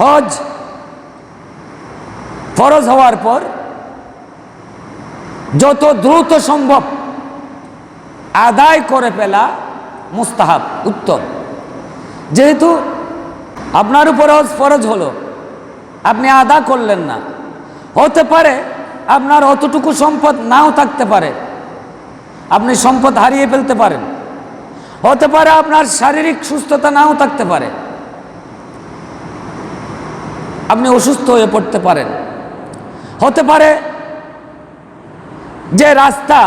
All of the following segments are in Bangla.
হজ ফরজ হওয়ার পর যত দ্রুত সম্ভব আদায় করে ফেলা মুস্তাহাব, উত্তম। যেহেতু আপনার উপর হজ ফরজ হলো, আপনি আদা করলেন না। হতে পারে আপনার অতটুকু সম্পদ নাও থাকতে পারে, আপনি সম্পদ হারিয়ে ফেলতে পারেন। হতে পারে আপনার শারীরিক সুস্থতা নাও থাকতে পারে। আপনি অসুস্থ হয়ে পড়তে পারেন। হতে পারে যে রাস্তা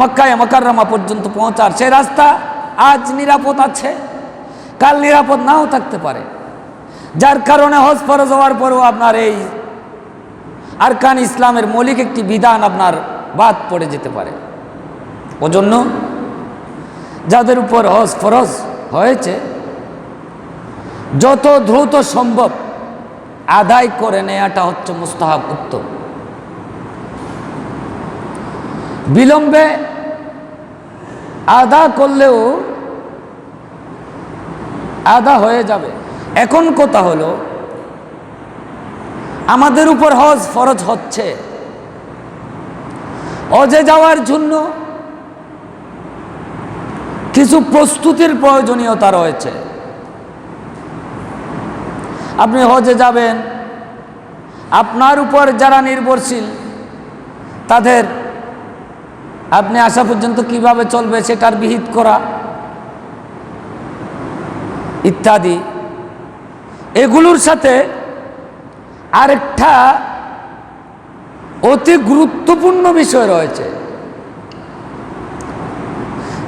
মক্কায় মকাররমা পর্যন্ত পৌঁছার, সেই রাস্তা আজ নিরাপদ আছে, কাল নিরাপদ নাও থাকতে পারে। যার কারণে হজ ফরজ হওয়ার পরেও আপনার এই আরকান ইসলামের মৌলিক একটি বিধান আপনার বাদ পড়ে যেতে পারে। ওজন্য যাদের উপর হজ ফরজ হয়েছে যত দ্রুত সম্ভব আদায় করে নেয়াটা হচ্ছে মুস্তাহাব উত্তম। বিলম্বে আদা করলেও আদা হয়ে যাবে। এখন কথা হলো, আমাদের উপর হজ ফরজ হচ্ছে। হজে যাওয়ার জন্য কিছু প্রস্তুতির প্রয়োজনীয়তা রয়েছে। আপনি হজে যাবেন। আপনার উপর যারা নির্ভরশীল, তাদের আপনি আসা পর্যন্ত কীভাবে চলবে সেটার বিহিত করা ইত্যাদি। এগুলোর সাথে আরেকটা অতি গুরুত্বপূর্ণ বিষয় রয়েছে।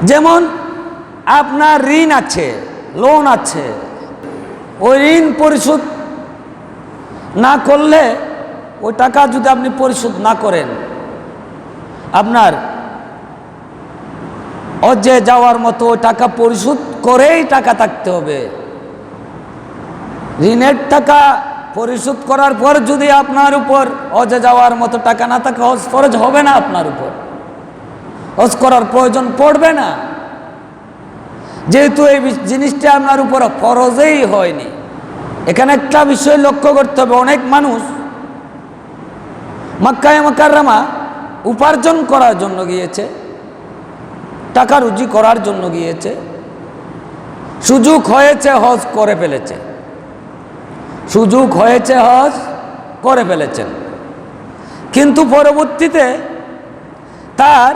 যেমন আপনার ঋণ আছে লোন আছে ওই ঋণ পরিশোধ না করলে ওই টাকা যদি আপনি পরিশোধ না করেন, আপনার অজে যাওয়ার মতো ওই টাকা পরিশোধ করেই টাকা থাকতে হবে। ঋণের টাকা পরিশোধ করার পর যদি আপনার উপর অজে যাওয়ার মতো টাকা না থাকে, হজ ফরজ হবে না আপনার উপর। হজ করার প্রয়োজন পড়বে না। যেহেতু এই জিনিসটা আপনার উপর ফরজেই হয়নি। এখানে একটা বিষয় লক্ষ্য করতে হবে, অনেক মানুষ মক্কায় মক্কাররামা উপার্জন করার জন্য গিয়েছে, টাকা রুজি করার জন্য গিয়েছে, সুযোগ হয়েছে, হজ করে ফেলেছে। সুযোগ হয়েছে, হজ করে ফেলেছেন। কিন্তু পরবর্তীতে তার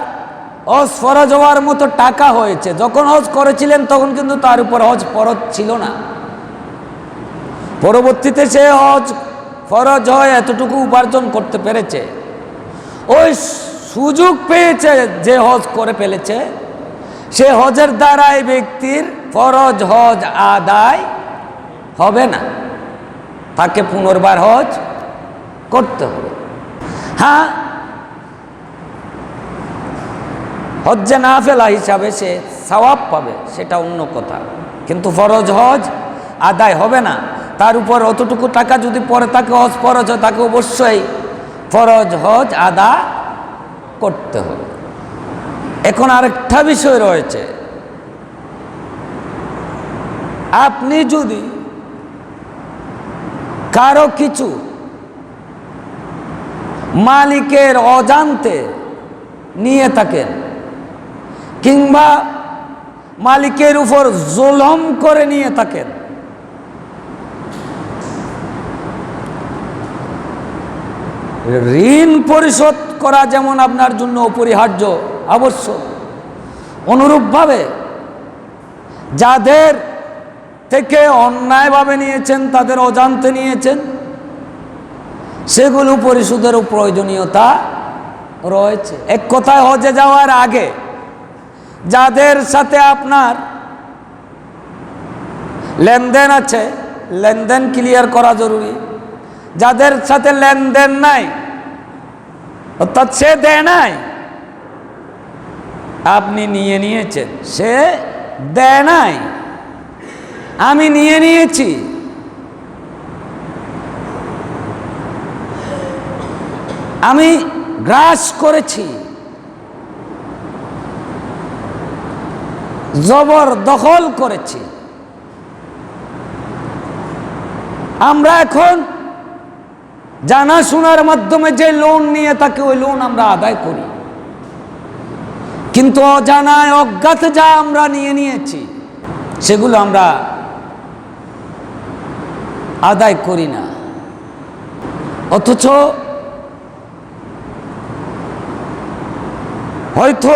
হজ ফরজ হওয়ার মতো টাকা হয়েছে। যখন হজ করেছিলেন, তখন কিন্তু তার উপর হজ ফরজ ছিল না। পরবর্তীতে সে হজ ফরজ হয়, এতটুকু উপার্জন করতে পেরেছে। ওই সুযোগ পেয়েছে যে হজ করে ফেলেছে। সে হজের দ্বারাই ব্যক্তির ফরজ হজ আদায় হবে না। তাকে পুনর্বার হজ করতে হবে। হ্যাঁ হজ্জে না ফেলা হিসাবে সে সওয়াব পাবে, সেটা অন্য কথা। কিন্তু ফরজ হজ আদায় হবে না। তার উপর অতটুকু টাকা যদি পরে তাকে হজ ফরজ হয়, তাকে অবশ্যই ফরজ হজ আদা করতে হবে। এখন আরেকটা বিষয় রয়েছে। আপনি যদি কারও কিছু মালিকের অজান্তে নিয়ে থাকেন কিংবা মালিকের উপর জোলম করে নিয়ে থাকেন। ঋণ পরিশোধ করা যেমন আপনার জন্য অপরিহার্য আবশ্যক অনুরূপভাবে যাদের থেকে অন্যায়ভাবে নিয়েছেন, তাদের অজান্তে নিয়েছেন, সেগুলো পরিশোধেরও প্রয়োজনীয়তা রয়েছে। এক কথায় হজে যাওয়ার আগে যাদের সাথে আপনার লেনদেন আছে, লেনদেন ক্লিয়ার করা জরুরি। যাদের সাথে লেনদেন নাই, অর্থাৎ সে দেয় নাই, আপনি নিয়ে নিয়েছেন, সে দেয় নাই। আমি নিয়ে নিয়েছি। আমি গ্রাস করেছি। জবর দখল করেছি। আমরা এখন জানা শোনার মাধ্যমে যে লোন নিয়ে তাকে ওই লোন আমরা আদায় করি। কিন্তু অজানায় অজ্ঞাত যা আমরা নিয়ে নিয়েছি, সেগুলো আমরা আদায় করি না। অথচ হয়তো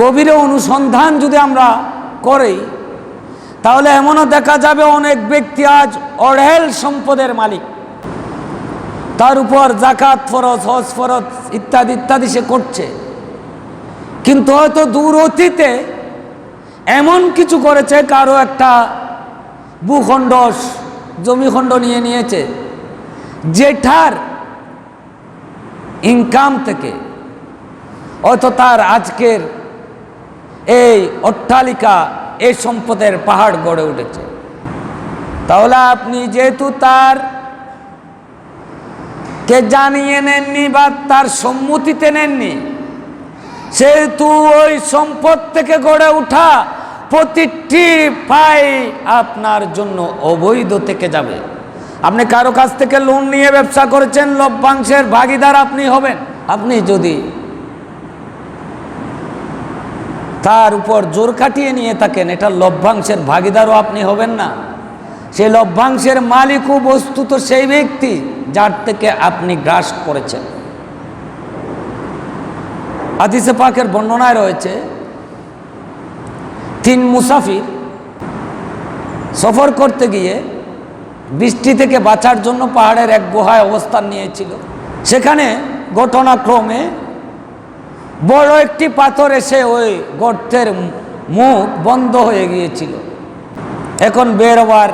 গভীরে অনুসন্ধান যদি আমরা করি, তাহলে এমনও দেখা যাবে অনেক ব্যক্তি আজ অঢেল সম্পদের মালিক। তার উপর জাকাত ফরজ, হজ ফরজ ইত্যাদি ইত্যাদি সে করছে। কিন্তু হয়তো দূর অতীতে এমন কিছু করেছে, কারও একটা ভূখণ্ড জমিখণ্ড নিয়ে নিয়েছে যেটার ইনকাম থেকে হয়তো তার আজকের এই অট্টালিকা এই সম্পদের পাহাড় গড়ে উঠেছে। তাহলে আপনি যেহেতু তার কে জানিয়ে নেননি বা তার সম্মতিতে নেননি, সেহেতু ওই সম্পদ থেকে গড়ে ওঠা প্রতিটি পাই আপনার জন্য অবৈধ থেকে যাবে। আপনি কারও কাছ থেকে লোন নিয়ে ব্যবসা করেছেন, লভ্যাংশের ভাগিদার আপনি হবেন। আপনি যদি তার উপর জোর কাটিয়ে নিয়ে থাকেন, এটা লভ্যাংশের ভাগিদারও আপনি হবেন না। সেই লভ্যাংশের মালিকও বস্তুত সেই ব্যক্তি যার থেকে আপনি গ্রাস করেছেন। আদিসে পাকের বর্ণনায় রয়েছে, তিন মুসাফির সফর করতে গিয়ে বৃষ্টি থেকে বাঁচার জন্য পাহাড়ের এক গুহায় অবস্থান নিয়েছিল। সেখানে ঘটনাক্রমে বড় একটি পাথর এসে ওই গর্তের মুখ বন্ধ হয়ে গিয়েছিল। এখন বেরোবার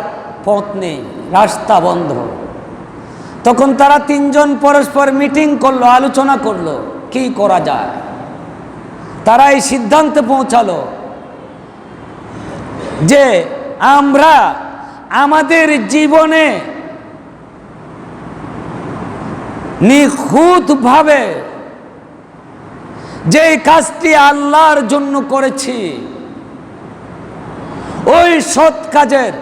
পথ নেই, রাস্তা বন্ধ। তখন তারা তিনজন পরস্পর মিটিং করল, আলোচনা করল, কি করা যায়? তারা এই সিদ্ধান্তে পৌঁছালো যে আমরা আমাদের জীবনে নিখুঁতভাবে যে কাজটি আল্লাহর জন্য করেছি, ওই সৎ কাজের।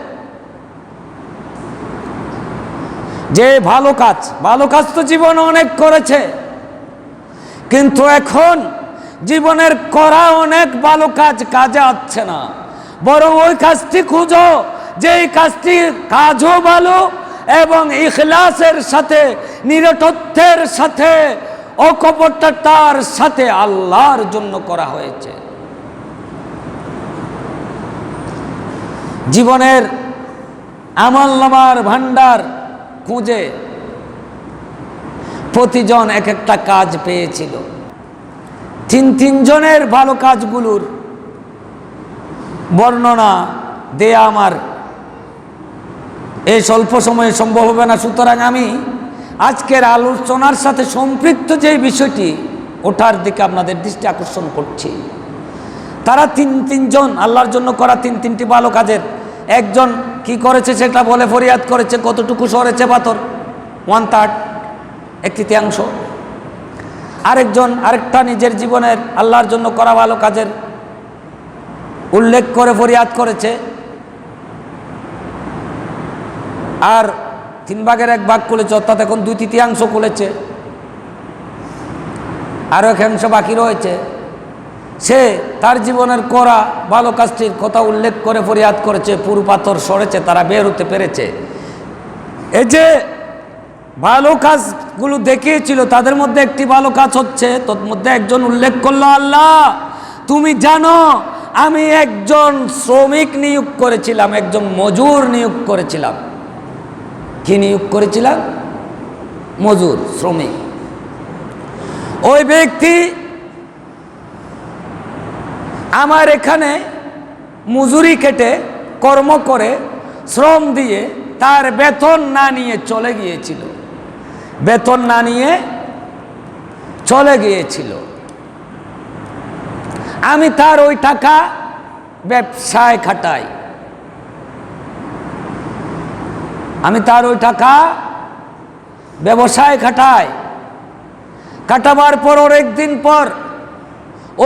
যে ভালো কাজ ভালো কাজ তো জীবনে অনেক করেছে, কিন্তু এখন জীবনের করা অনেক ভালো কাজ কাজে আসছে না। বরং ওই কাজটি খুঁজো যে কাজটি কাজও ভালো এবং ইখলাসের সাথে নিরটত্বের সাথে অকপটতার সাথে আল্লাহর জন্য করা হয়েছে। জীবনের আমল নামার ভান্ডার খুঁজে প্রতিজন এক একটা কাজ পেয়েছিল। তিন তিনজনের ভালো কাজগুলোর বর্ণনা দেয়া আমার। এই স্বল্প সময়ে সম্ভব হবে না, সুতরাং আমি আজকের আলোচনার সাথে সম্পৃক্ত যে বিষয়টি, ওঠার দিকে আপনাদের দৃষ্টি আকর্ষণ করছি। তারা তিন, তিনজন, আল্লাহর জন্য করা তিন, তিনটি ভালো কাজের। একজন কি করেছে সেটা বলে ফরিয়াদ করেছে, কতটুকু সরেছে পাথর? ওয়ান থার্ড এক তৃতীয়াংশ। আরেকজন, আরেকটা নিজের জীবনের আল্লাহর জন্য করা ভালো কাজের উল্লেখ করে ফরিয়াদ করেছে। আর তিন ভাগের এক ভাগ খুলেছে, অর্থাৎ এখন দুই তৃতীয়াংশ খুলেছে। আরও এক অংশ বাকি রয়েছে। সে তার জীবনের করা ভালো কাজটির কথা উল্লেখ করে, ফরিয়াদ করেছে, পুরু পাথর সরেছে, তারা বের হতে পেরেছে। এই যে ভালো কাজগুলো দেখিয়েছিল, তাদের মধ্যে একটি ভালো কাজ হচ্ছে, তোর মধ্যে একজন উল্লেখ করল, আল্লাহ, তুমি জানো, আমি একজন শ্রমিক নিয়োগ করেছিলাম, একজন মজুর নিয়োগ করেছিলাম। কি নিয়োগ করেছিলাম, মজুর, শ্রমিক। ওই ব্যক্তি আমার এখানে মজুরি কেটে কর্ম করে শ্রম দিয়ে তার বেতন না নিয়ে চলে গিয়েছিল। বেতন না নিয়ে চলে গিয়েছিল। আমি তার ওই টাকা ব্যবসায় খাটাই। আমি তার ওই টাকা ব্যবসায় খাটাই। কাটাবার পর ওর একদিন পর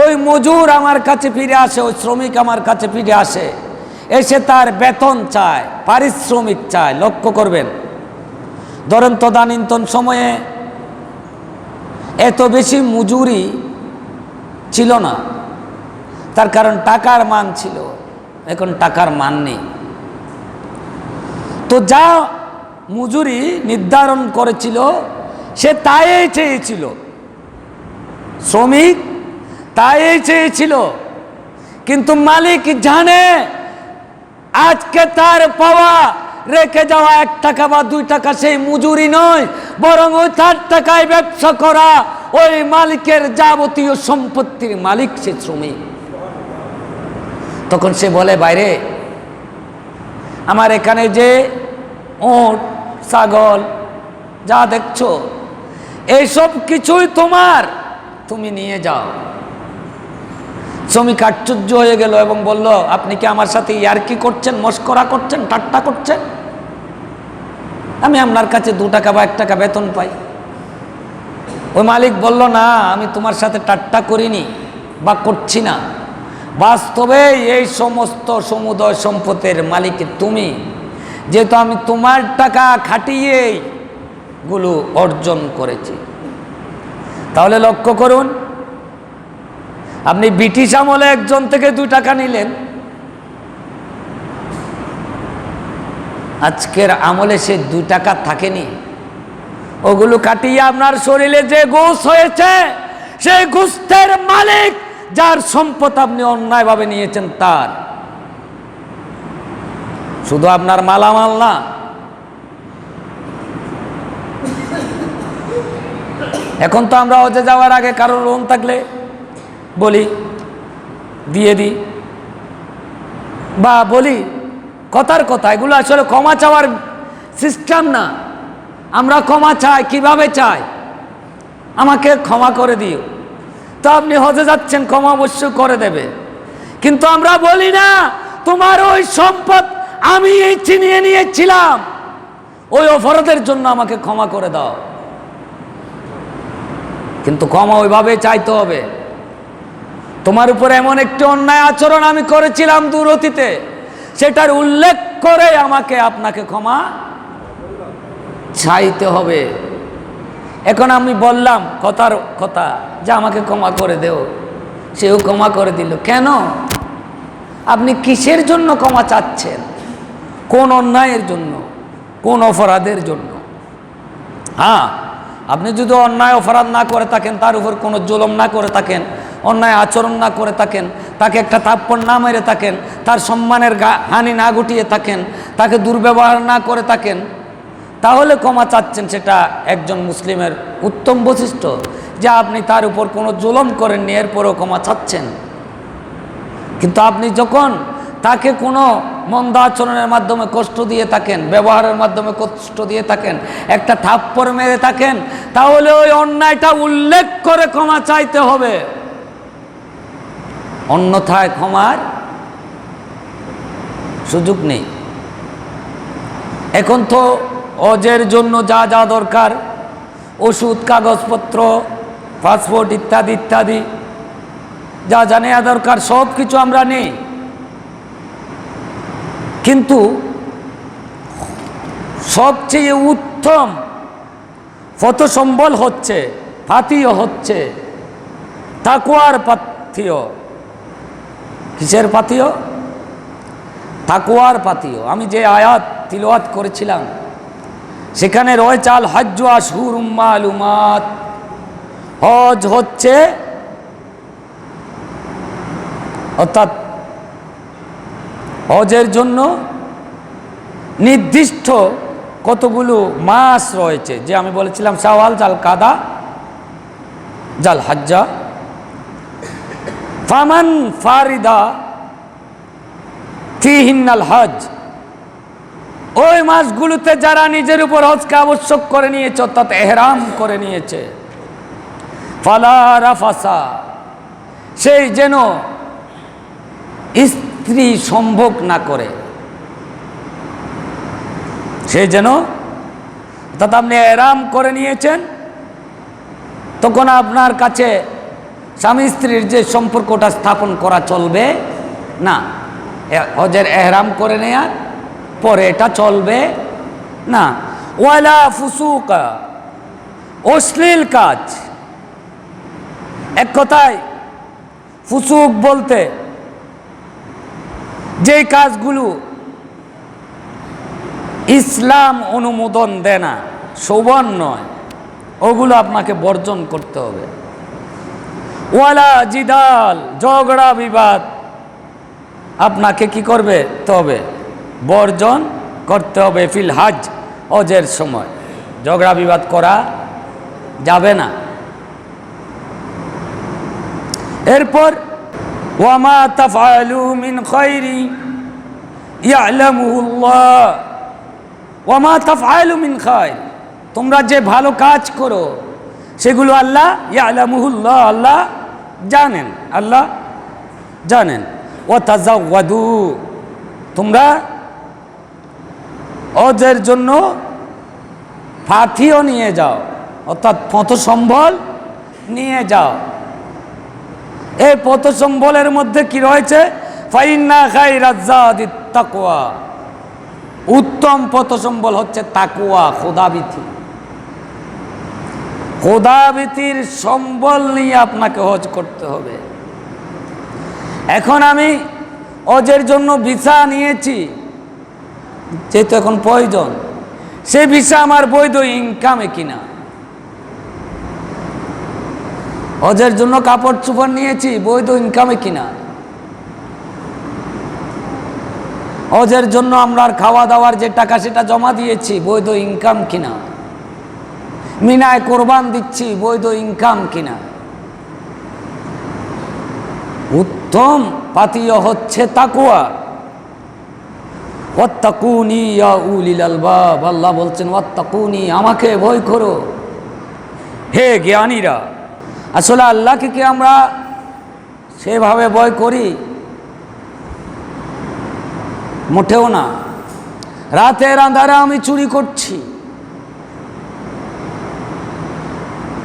ওই মজুর আমার কাছে ফিরে আসে, ওই শ্রমিক আমার কাছে ফিরে আসে। এসে তার বেতন চায়, পারিশ্রমিক চায়, লক্ষ্য করবেন। ধরেন তদানীন্তন সময়ে এত বেশি মজুরি ছিল না। তার কারণ টাকার মান ছিল, এখন টাকার মান নেই। তো যা মজুরি নির্ধারণ করেছিল, সে তাই চেয়েছিল। শ্রমিক তাই চেয়েছিল। কিন্তু মালিক জানে, আজকে তার পাওয়া রেখে যাওয়া এক টাকা বা দুই টাকা সেই মজুরি নয়, বরং ওই চার টাকায় ব্যবসা করা ওই মালিকের যাবতীয় সম্পত্তির মালিক সে শ্রমিক। তখন সে বলে, বাইরে আমার এখানে যে ওট ছাগল, যা দেখছ, এইসব কিছুই তোমার। তুমি নিয়ে যাও। শ্রমিক আশ্চর্য হয়ে গেল এবং বলল, আপনি কি আমার সাথে ইয়ারকি করছেন, মস্করা করছেন, ঠাট্টা করছেন? আমি আপনার কাছে দু টাকা বা এক টাকা বেতন পাই। ওই মালিক বলল, না, আমি তোমার সাথে টাট্টা করিনি বা করছি না। বাস্তবে এই সমস্ত সমুদয় সম্পদের মালিক তুমি। যেহেতু আমি তোমার টাকা খাটিয়েই গুলো অর্জন করেছি। তাহলে লক্ষ্য করুন, আপনি ব্রিটিশ আমলে একজন থেকে দুই টাকা নিলেন। আজকের আমলে সে দুই টাকা থাকেনি। ওগুলো কাটিয়ে আপনার শরীরে যে গোস হয়েছে, সেই গোস্তের মালিক যার সম্পদ আপনি অন্যায়ভাবে নিয়েছেন তার। শুধু আপনার মালামাল না। এখন তো আমরা হজে যাওয়ার আগে কারোর লোন থাকলে বলি, দিয়ে দিই। বা বলি, কথার কথা, এগুলো আসলে ক্ষমা চাওয়ার সিস্টেম না। আমরা ক্ষমা চাই, কীভাবে চাই? আমাকে ক্ষমা করে দিও। তো আপনি হজে যাচ্ছেন, ক্ষমা অবশ্যই করে দেবে। কিন্তু আমরা বলি না, তোমার ওই সম্পদ আমি এই চিনিয়ে নিয়েছিলাম। ওই অপরাধের জন্য আমাকে ক্ষমা করে দাও। কিন্তু ক্ষমা ওইভাবে চাইতে হবে। তোমার উপরে এমন একটি অন্যায় আচরণ আমি করেছিলাম দূর অতীতে সেটার উল্লেখ করে আমাকে আপনাকে ক্ষমা চাইতে হবে। এখন আমি বললাম, কথার কথা, যে আমাকে ক্ষমা করে দেও। সেও ক্ষমা করে দিল। কেন? আপনি কিসের জন্য ক্ষমা চাচ্ছেন? কোন অন্যায়ের জন্য? কোন অপরাধের জন্য? হ্যাঁ আপনি যদি অন্যায় অপরাধ না করে থাকেন, তার উপর কোনো জুলম না করে থাকেন, অন্যায় আচরণ না করে থাকেন, তাকে একটা থাপ্পড় না মেরে থাকেন, তার সম্মানের হানি না গুটিয়ে থাকেন, তাকে দুর্ব্যবহার না করে থাকেন তাহলে ক্ষমা চাচ্ছেন সেটা একজন মুসলিমের উত্তম বৈশিষ্ট্য যে আপনি তার উপর কোনো জুলম করেননি, এরপরও ক্ষমা চাচ্ছেন। কিন্তু আপনি যখন তাকে কোনো মন্দ আচরণের মাধ্যমে কষ্ট দিয়ে থাকেন, ব্যবহারের মাধ্যমে কষ্ট দিয়ে থাকেন, একটা থাপ্পড় মেরে থাকেন, তাহলে ওই অন্যায়টা উল্লেখ করে ক্ষমা চাইতে হবে। অন্যথায় ক্ষমার সুযোগ নেই। এখন তো অজের জন্য যা যা দরকার, ওষুধ, কাগজপত্র, পাসপোর্ট ইত্যাদি ইত্যাদি। যা নেওয়া দরকার, সব কিছু আমরা নেই। কিন্তু সবচেয়ে উত্তম ফতসম্বল হচ্ছে পাথিও হচ্ছে তাকুয়ার পাথিও কিসের পাথিও তাকুয়ার পাথিও আমি যে আয়াত তিলওয়াত করেছিলাম সেখানে রয়েছে আল হজ্জ আশহুর উম্মালুমাত। হজ হচ্ছে অর্থাৎ হজের জন্য নির্দিষ্ট কতগুলো মাস রয়েছে। যে আমি বলেছিলাম সাওয়াল জাল কাদা, জাল হাজ্জা। ফামান ফারিদা ফিহিন্নাল হজ। ওই মাসগুলোতে যারা নিজের উপর হজকে আবশ্যক করে নিয়েছে, অর্থাৎ এহরাম করে নিয়েছে, ফালা রাফাসা, সেই যেন স্ত্রী সম্ভোগ না করে। সে যেন, অর্থাৎ আপনি এরাম করে নিয়েছেন, তখন আপনার কাছে স্বামী স্ত্রীর যে সম্পর্কটা স্থাপন করা চলবে, না হজের এহরাম করে নেয়ার পরে এটা চলবে না। ওয়ালা ফুসুকা, অশ্লীল কাজ। এক কথায়, ফুসুক বলতে যেই কাজগুলো ইসলাম অনুমোদন দেয় না শোভন নয়, ওগুলো আপনাকে বর্জন করতে হবে। ওয়ালা জিদাল, ঝগড়া বিবাদ আপনাকে কি করবে? তবে বর্জন করতে হবে ফিল হাজ অজের সময়। ঝগড়া বিবাদ করা যাবে না। এরপর, ওয়ামা তাফআলু মিন ওয়ামা তাফআলু মিন তোমরা যে ভালো কাজ করো, সেগুলো আল্লাহ ইয়ালামুহুল্লাহ, আল্লাহ জানেন আল্লাহ জানেন। ও তাজাওয়াদু, তোমরা ওদের জন্য ফাথিও নিয়ে যাও, অর্থাৎ পথ সম্বল নিয়ে যাও। এই পথ সম্বলের মধ্যে কি রয়েছে? ফাইন্না খাই রাজ্জাদি তাকুয়া উত্তম পথ সম্বল হচ্ছে তাকুয়া খোদাবিথি খোদাবিথির সম্বল নিয়ে আপনাকে হজ করতে হবে। এখন আমি অজের জন্য ভিসা নিয়েছি। যেহেতু এখন প্রয়োজন, সে ভিসা আমার বৈধ ইনকামে কিনা। হজের জন্য কাপড় চোপড় নিয়েছি, বৈধ ইনকামে কিনা। হজের জন্য আমরা খাওয়া দাওয়ার যে টাকা সেটা জমা দিয়েছি, বৈধ ইনকাম কিনা। মিনায় কোরবান দিচ্ছি, বৈধ ইনকাম কিনা। উত্তম পাতীয় হচ্ছে তাকুয়া ওয়াত্তাকুনি ইয়া আল্লাহ বলছেন, ওয়াত্তাকুনি, আমাকে ভয় করো। হে জ্ঞানীরা, আসলে আল্লাহকে কি আমরা সেভাবে ভয় করি? মোটেও না। রাতের আন্ধারে আমি চুরি করছি।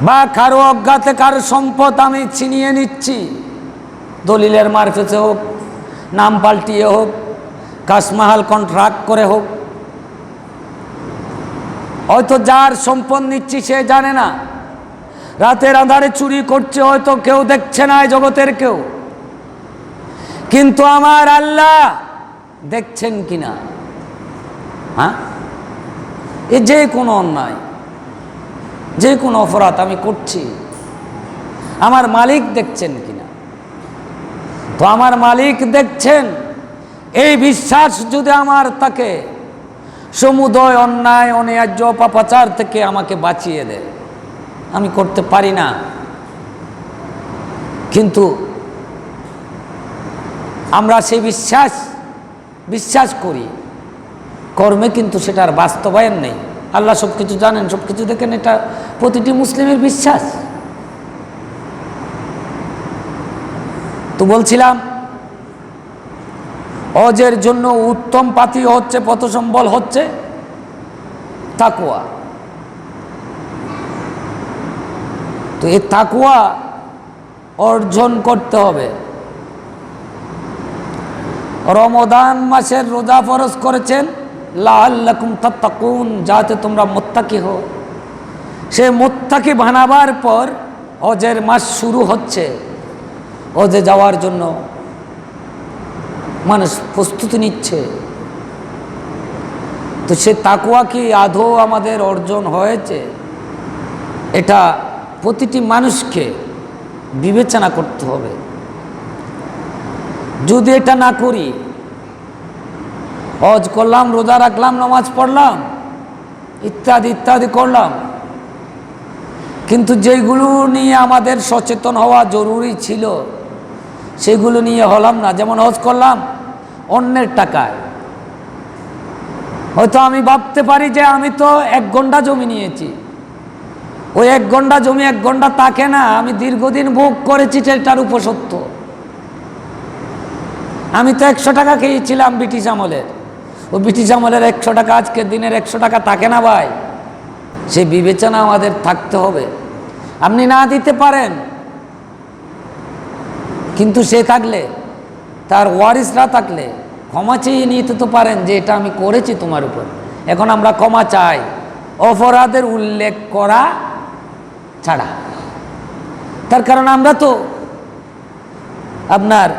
বা কারও অজ্ঞাতে কারও সম্পদ আমি ছিনিয়ে নিচ্ছি। দলিলের মারফেতে হোক, নাম পাল্টিয়ে হোক কাশমাহাল কন্ট্রাক্ট করে হোক। হয়তো যার সম্পদ নিচ্ছি সে জানে না। রাতের আধারে চুরি করছে হয়তো কেউ দেখছে না জগতের কেউ। কিন্তু আমার আল্লাহ দেখছেন কিনা? হ্যাঁ? এ যে কোনো অন্যায়, যে কোনো অপরাধ আমি করছি। আমার মালিক দেখছেন কিনা? তো আমার মালিক দেখছেন। এই বিশ্বাস যদি আমার তাকে সমুদয় অন্যায়, অন্যায্য পাপাচার থেকে আমাকে বাঁচিয়ে দেয় আমি করতে পারি না। কিন্তু আমরা সেই বিশ্বাস বিশ্বাস করি। কর্মে কিন্তু সেটার বাস্তবায়ন নেই। আল্লাহ সব কিছু জানেন সব কিছু দেখেন, এটা প্রতিটি মুসলিমের বিশ্বাস। তো বলছিলাম অজের জন্য উত্তম পাতি হচ্ছে, পথসম্বল হচ্ছে তাকুয়া তো এই তাকুয়া অর্জন করতে হবে। রমদান মাসের রোজা ফরজ করেছেন লাল্লাকুম তাত্তাকুন, যাতে তোমরা মোত্তাকি হো সে মোত্তাকি বানাবার পর অজের মাস শুরু হচ্ছে, অজে যাওয়ার জন্য। মানুষ প্রস্তুতি নিচ্ছে। তো সে তাকুয়া কি আদৌ আমাদের অর্জন হয়েছে? এটা প্রতিটি মানুষকে বিবেচনা করতে হবে। যদি এটা না করি, হজ করলাম, রোজা রাখলাম, নামাজ পড়লাম, ইত্যাদি ইত্যাদি করলাম। কিন্তু যেগুলো নিয়ে আমাদের সচেতন হওয়া জরুরি ছিল সেগুলো নিয়ে হলাম না, যেমন হজ করলাম, অন্যের টাকায়। হয়তো আমি ভাবতে পারি যে আমি তো এক ঘণ্টা জমি নিয়েছি। ওই এক ঘণ্টা জমি, এক ঘণ্টা তাকে না, আমি দীর্ঘদিন ভোগ করেছি সেটার উপসত্য আমি তো একশো টাকা খেয়েছিলাম ব্রিটিশ আমলের। ও ব্রিটিশ আমলের একশো টাকা, আজকের দিনের একশো টাকা তাকে না ভাই? সে বিবেচনা আমাদের থাকতে হবে। আপনি না দিতে পারেন কিন্তু সে থাকলে, তার ওয়ারিসরা থাকলে, ক্ষমা চেয়ে নিতে তো পারেন যে এটা আমি করেছি তোমার উপর। এখন আমরা ক্ষমা চাই। অপরাধের উল্লেখ করা ছাড়া। তার কারণ আমরা তো আপনার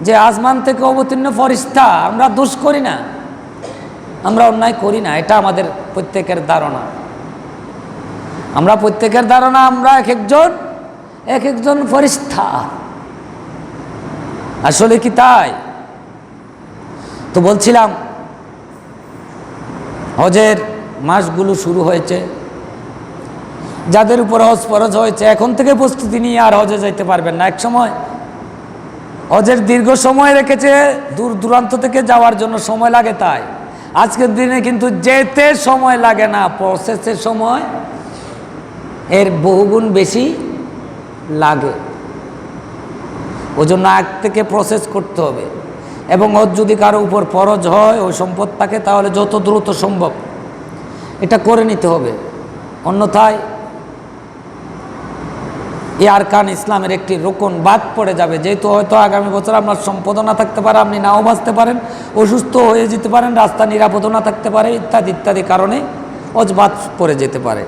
যে আসমান থেকে অবতীর্ণ ফরিস্তা, আমরা দোষ করি না। আমরা অন্যায় করি না, এটা আমাদের প্রত্যেকের ধারণা। আমরা প্রত্যেকের ধারণা, আমরা এক একজন এক একজন ফরিস্তা। আসলে কি তাই? তো বলছিলাম, হজের মাসগুলো শুরু হয়েছে। যাদের উপর হজ ফরজ হয়েছে, এখন থেকে প্রস্তুতি নিয়ে আর হজে যাইতে পারবেন না। এক সময় হজের দীর্ঘ সময় রেখেছে, দূর দূরান্ত থেকে যাওয়ার জন্য সময় লাগে তাই। আজকের দিনে কিন্তু যেতে সময় লাগে না প্রসেসের সময় এর বহুগুণ বেশি লাগে। ওই জন্য আগ থেকে প্রসেস করতে হবে। এবং ওর যদি কারও উপর ফরজ হয়, ওই সম্পদ থাকে তাহলে যত দ্রুত সম্ভব এটা করে নিতে হবে। অন্যথায় এ আরকান ইসলামের একটি রোকন বাদ পড়ে যাবে। যেহেতু হয়তো আগামী বছর আপনার সম্পদও না থাকতে পারে, আপনি নাও বাঁচতে পারেন, অসুস্থ হয়ে যেতে পারেন, রাস্তা নিরাপদও না থাকতে পারে, ইত্যাদি ইত্যাদি কারণে অজ বাদ পড়ে যেতে পারে।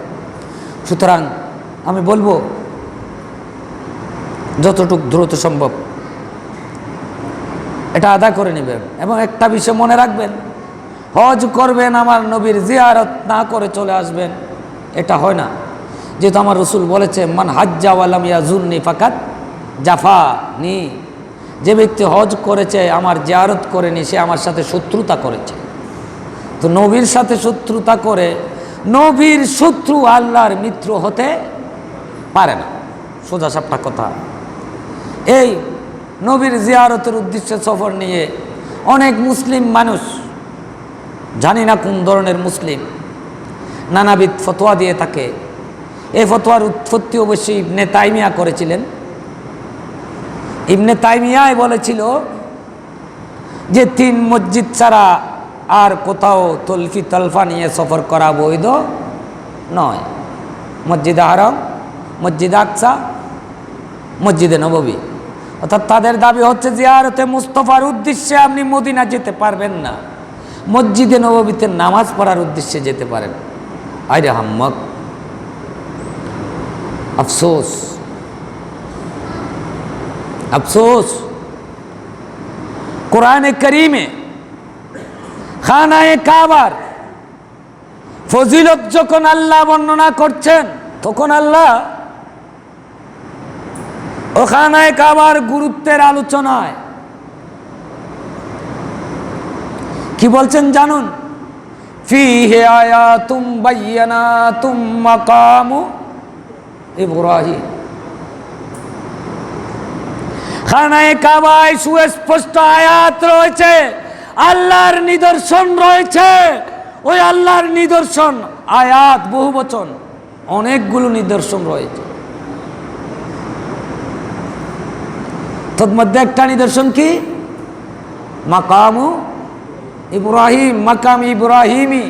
সুতরাং আমি বলব যতটুক দ্রুত সম্ভব। এটা আদা করে নেবেন এবং একটা বিষয় মনে রাখবেন, হজ করবেন, আমার নবীর জিয়ারত না করে চলে আসবেন, এটা হয় না। যেহেতু আমার রসুল বলেছে, মান হাজ্জা হাজ্জাওয়ালাম ইয়াজুন্নি ফাকাত জাফা নি যে ব্যক্তি হজ করেছে, আমার জিয়ারত করেনি, সে আমার সাথে শত্রুতা করেছে। তো নবীর সাথে শত্রুতা করে, নবীর শত্রু আল্লাহর মিত্র হতে পারে না। সোজা সাপটা কথা। এই নবীর জিয়ারতের উদ্দেশ্যে সফর নিয়ে অনেক মুসলিম মানুষ, জানি না কোন ধরনের মুসলিম, নানাবিধ ফতোয়া দিয়ে থাকে। এই ফতোয়ার উৎপত্তি অবশ্যই ইবনে তাইমিয়া করেছিলেন। ইবনে তাইমিয়ায় বলেছিল যে, তিন মসজিদ ছাড়া আর কোথাও তলফি তলফা নিয়ে সফর করা বৈধ নয়। মসজিদ আহরম মসজিদ আকসা, মসজিদে নববী। অর্থাৎ তাদের দাবি হচ্ছে জিয়ারতে মুস্তফার উদ্দেশ্যে আপনি মদিনা যেতে পারবেন না। মসজিদে নববীতে নামাজ পড়ার উদ্দেশ্যে যেতে পারেন। আইরে হাম্মক। আফসোস। আফসোস। কোরআনে করিমে খানায় কাবার ফজিলত যখন আল্লাহ বর্ণনা করছেন, তখন আল্লাহ ওখানায় কাবার গুরুত্বের আলোচনায়। কি বলছেন জানুন? আয়া তুম সুস্পষ্ট রয়েছে, আল্লাহর নিদর্শন রয়েছে। ওই আল্লাহর নিদর্শন, আয়াত বহু বচন অনেকগুলো নিদর্শন রয়েছে। তন্মধ্যে একটা নিদর্শন কি? মাকামু ইব্রাহিম, মাকাম ইব্রাহিমি।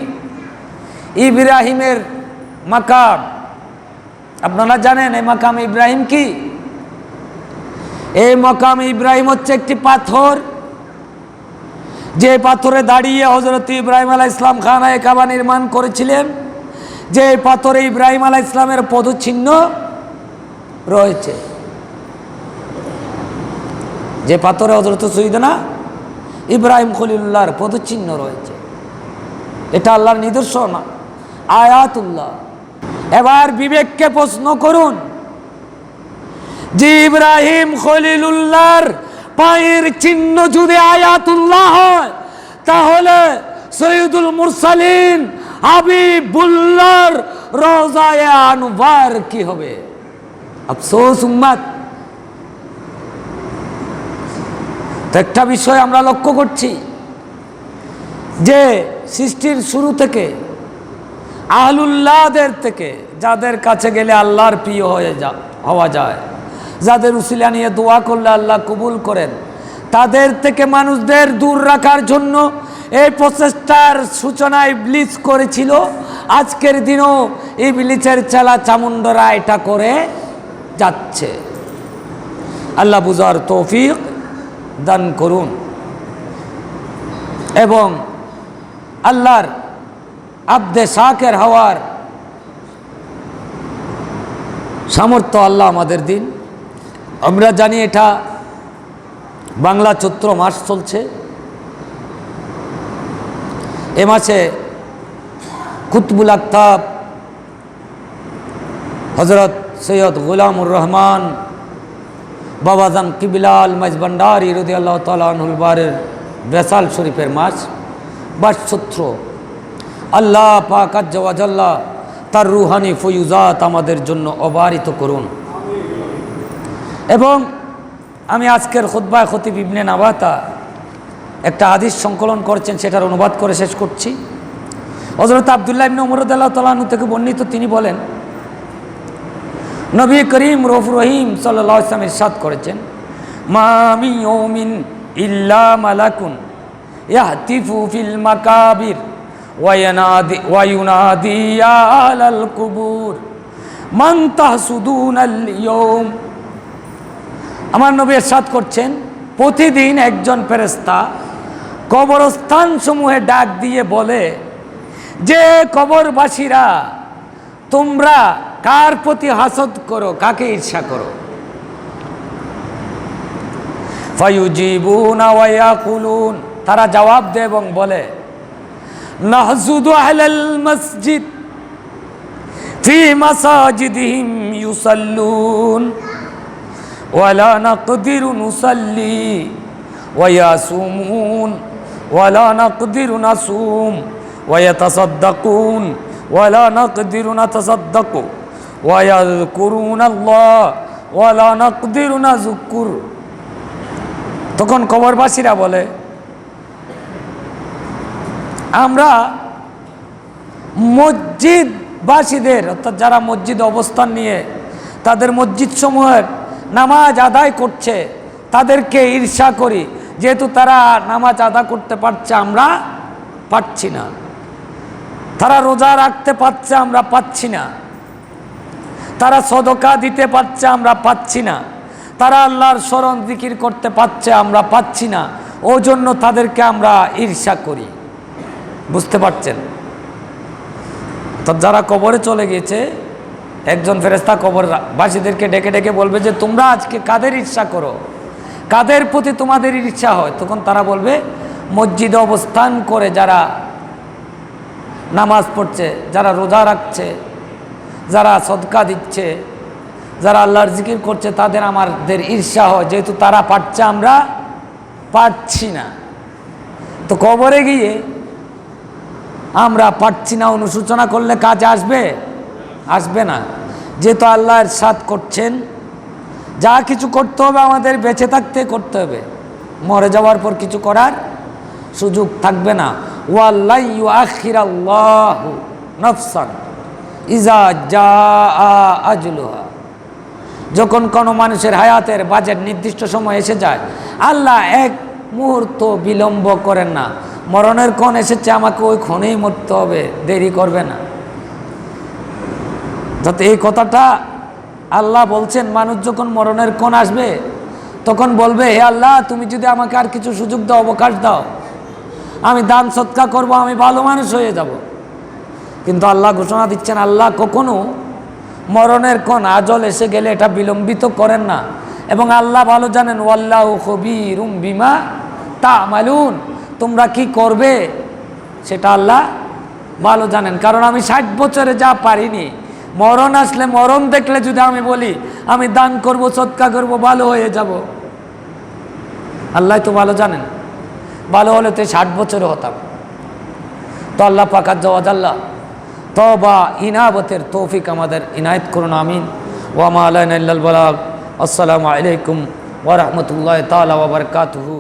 ইব্রাহিমের মাকাম। আপনারা জানেন এই মাকাম ইব্রাহিম কি? এই মকাম ইব্রাহিম হচ্ছে একটি পাথর। যে পাথরে দাঁড়িয়ে হজরত ইব্রাহিম আলাহ ইসলাম খান কাবা নির্মাণ করেছিলেন, যে পাথরে ইব্রাহিম আলাহ ইসলামের পদচিহ্ন রয়েছে। যে পাথরে হজরত সৈদনা ইব্রাহিম খলিল্লাহর পদচিহ্ন রয়েছে। এটা আল্লাহর নিদর্শন। আয়াতুল্লাহ। এবার বিবেককে প্রশ্ন করুন, যে ইব্রাহিম খলিলুল্লাহর পায়ের চিহ্ন যদি আয়াতুল্লাহ হয়, তাহলে সৈয়দুল মুরসালিন হাবিবুল্লাহর রোজায় আনবার কি হবে? আফসোস উম্মাদ তো একটা বিষয় আমরা লক্ষ্য করছি যে সৃষ্টির শুরু থেকে, আহলুল্লাহদের থেকে যাদের কাছে গেলে আল্লাহর প্রিয় হয়ে যা, হওয়া যায়, যাদের উসিলা নিয়ে দোয়া করলে আল্লাহ কবুল করেন, তাদের থেকে মানুষদের দূর রাখার জন্য এই প্রচেষ্টার সূচনা ইবলিস করেছিল। আজকের দিনও ইবলিসের চেলা চামুন্ডরা এটা করে যাচ্ছে। আল্লাহ বুঝার তৌফিক। দান করুন। এবং আল্লাহর আব্দে শাকের হওয়ার সামর্থ্য আল্লাহ আমাদের দিন। আমরা জানি এটা বাংলা চৈত্র মাস চলছে। এ মাসে কুতবুল আক্তাব হজরত সৈয়দ গুলামুর রহমান বাবাজান কিবিলাল মাজবান্ডার ইরুদি আল্লাহ তালুল বারের বেসাল শরীফের মাস বাসছত্র আল্লাহ পাক আজ্লাহ তার রুহানি ফয়ুজাত আমাদের জন্য অবারিত করুন। এবং আমি আজকের খুদ্বায় খতিব ইবনে নাবাতা একটা আদিশ সংকলন করছেন, সেটার অনুবাদ করে শেষ করছি। হজরত আবদুল্লাহ ইবনে উমরদ আল্লাহ তালাহু থেকে বর্ণিত তিনি বলেন নবী করিম রফ রহিম সাল্লাহ ইসলাম ইরশাদ করেছেন মামি ওমিন ইল্লা মালাকুন ফিল আমার নবী ইরশাদ করছেন, প্রতিদিন একজন ফেরেস্তা কবরস্থান সমূহে ডাক দিয়ে বলে, যে কবরবাসীরা তোমরা কার প্রতি হাসদ করো? কাকে ইচ্ছা করো? তারা জবাব দেয় এবং বলে, নাহজুদু মসজিদ ইউসাল্লুন ওয়ালা নাকদিরু নুসাল্লি ওয়ায়াসুমুন ওয়ালা ولا نقدر نتصدق ويذكرون الله ولا نقدر نذكر তখন কবরবাসীরা বলে আমরা মসজিদবাসীদের অর্থাৎ যারা মসজিদ অবস্থান নিয়ে তাদের মসজিদ সমূহের নামাজ আদায় করছে তাদেরকে ঈর্ষা করি যেহেতু তারা নামাজ আদা করতে পারছে আমরা পারছি না তারা রোজা রাখতে পারছে, আমরা পাচ্ছি না। তারা সদকা দিতে পারছে, আমরা পাচ্ছি না। তারা আল্লাহর স্মরণ জিকির করতে পারছে, আমরা পাচ্ছি না। ও জন্য তাদেরকে আমরা ঈর্ষা করি। বুঝতে পারছেন? তো যারা কবরে চলে গেছে একজন ফেরেস্তা কবর বাসীদেরকে ডেকে ডেকে বলবে যে, তোমরা আজকে কাদের ঈর্ষা করো? কাদের প্রতি তোমাদের ঈর্ষা হয়? তখন তারা বলবে, মসজিদে অবস্থান করে যারা নামাজ পড়ছে, যারা রোজা রাখছে, যারা সদকা দিচ্ছে, যারা আল্লাহর জিকির করছে, তাদের আমাদের ঈর্ষা হয়। যেহেতু তারা পাচ্ছে আমরা পাচ্ছি না। তো কবরে গিয়ে আমরা পাচ্ছি না অনুসূচনা করলে কাজ আসবে? আসবে না। যেহেতু আল্লাহর সাথ করছেন, যা কিছু করতে হবে আমাদের, বেঁচে থাকতে করতে হবে। মরে যাওয়ার পর কিছু করার সুযোগ থাকবে না। যখন কোনো মানুষের হায়াতের বাজেট নির্দিষ্ট সময় এসে যায়, আল্লাহ এক মুহূর্ত বিলম্ব করেন না। মরণের ক্ষণ এসেছে, আমাকে ওই ক্ষণেই মরতে হবে, দেরি করবে না। যাতে এই কথাটা আল্লাহ বলছেন, মানুষ যখন মরণের ক্ষণ আসবে, তখন বলবে, হে আল্লাহ, তুমি যদি আমাকে আর কিছু সুযোগ দাও, অবকাশ দাও আমি দান সৎকা করব, আমি ভালো মানুষ হয়ে যাব। কিন্তু আল্লাহ ঘোষণা দিচ্ছেন, আল্লাহ কখনো মরণের কোন আজল এসে গেলে এটা বিলম্বিত করেন না। এবং আল্লাহ ভালো জানেন, ওয়াল্লাহ খবিরুম বিমা তা মালুন তোমরা কি করবে? সেটা আল্লাহ ভালো জানেন। কারণ আমি ষাট বছরে যা পারিনি, মরণ আসলে মরণ দেখলে যদি আমি বলি, আমি দান করব সৎকা করব, ভালো হয়ে যাব। আল্লাহ তো ভালো জানেন। ভালো হলে তো ষাট বছরে হতাম। তো আল্লাহ পাকাত আল্লাহ বা ইনাবতের তৌফিক আমাদের ইনায়ত করুন, আমিন। ওয়ামা আল্লাহ আসসালামু আলাইকুম ওরহমতুল্লাহ তালা ওবরকাতহু